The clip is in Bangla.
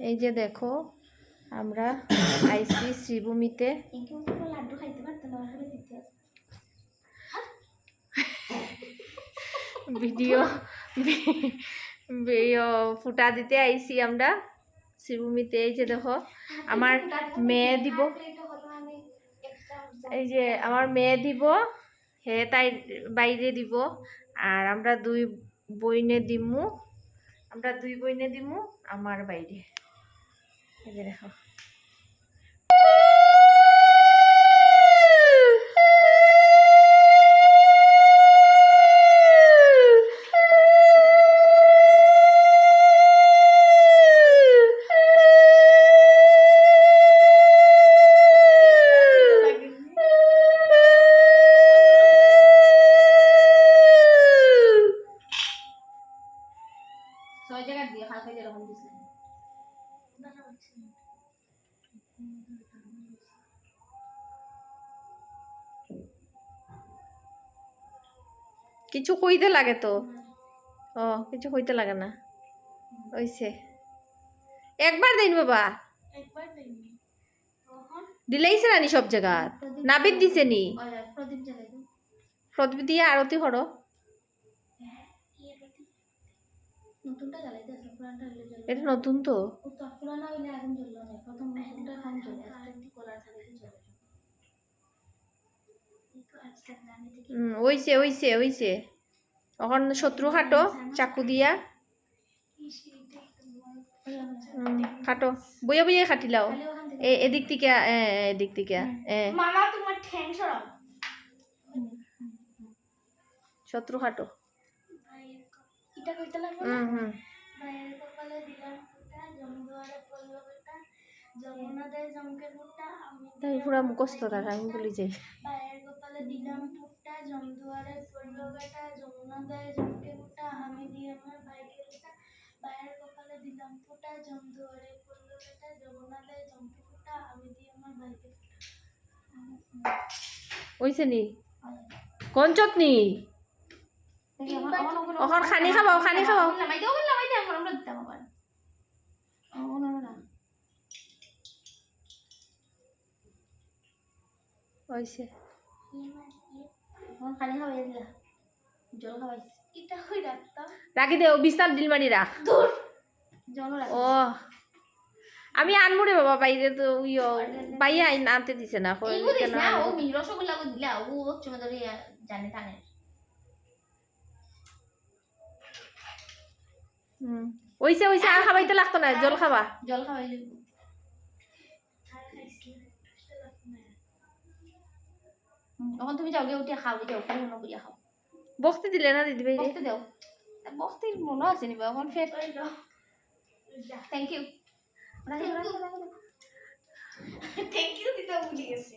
এই যে দেখো, আমরা আইসি শ্রীভূমিতে। ভিডিও ফুটা দিতে আইছি আমরা শ্রীভূমিতে। এই যে দেখো, আমার মেয়ে দিব। এই যে আমার মেয়ে দিব, হে তাই বাইরে দিব। আর আমরা দুই বইনে দিমু, আমরা দুই বইনে দিমু, আমার বাইরে। এই যে দেখো। ছয় জায়গা দিয়ে হালকা যেরকম দিছিলেন কিছু কইতে লাগে তো। ও কিছু কইতে লাগে না। ওইছে একবার দিন বাবা। দিলেইছে নানি সব জায়গা নাবিদ দিছে নি। প্রদীপ দিয়ে আরতি হরো নতুনটা জ্বালাই দিয়ে আসলে পুরানটা হইলে জ্বলবে এটা নতুন তো। ও তো পুরানা হইলে আগুন জ্বললো না প্রথম নতুনটা কম জ্বলে জ্বলে। ওইছে ওইছে ওইছে এখন শত্রু খাটো চাকু দিয়া। খাটো বইয়া বইয়া খাটিলাও। এদিক থেকে এদিক থেকে এ। মামা তোমার ঠ্যাং সরাও। শত্রু খাটো এটা কইতে লাগবে না? ভাইয়ের কপালে দিলাম ফুটা জমদুয়ারে পড়ল বেটা। যমুনা দেয় জমকে ফুটা আমি তাই পুরা মুখস্থ থাকে আমি বলি যাই ভাইয়ের কপালে দিলাম ফুটা জমদুয়ারে পড়ল বেটা। যমুনা দেয় জমকে ফুটা আমি দিয়ে আমার ভাইকে ফুটা। ভাইয়ের কপালে দিলাম ফুটা জমদুয়ারে পড়ল বেটা। যমুনা দেয় জমকে ফুটা আমি দিয়ে আমার ভাইকে ফুটা। ওইছে নি কোন চটনি এখন খানি খানি লামাই দাও লামাই দাও আমরা দিতাম আবার দিলা জল হই রাখতাম রাখি দে ও বিছনার ডিল মারি রাখ দূর জল রাখ ও আমি আনমু রে বাবা বাইরে তো ইয় বাইয়া আনতে দিছে না কই কেন ও দিলা ও জানে হুম। ওইছে ওইছে আর খাবাইতে লাগতো না জল খাবা। জল খাওয়াই দিব এখন তুমি যাও গিয়ে উঠে খাও যাও খাই মনে করিয়া খাও। বক্তি দিলে না দিদি ভাই বসতে দাও। বসতে মনে আছে নিবা এখন ফের থ্যাংক ইউ থ্যাংক ইউ দিতে ভুলে গেছে।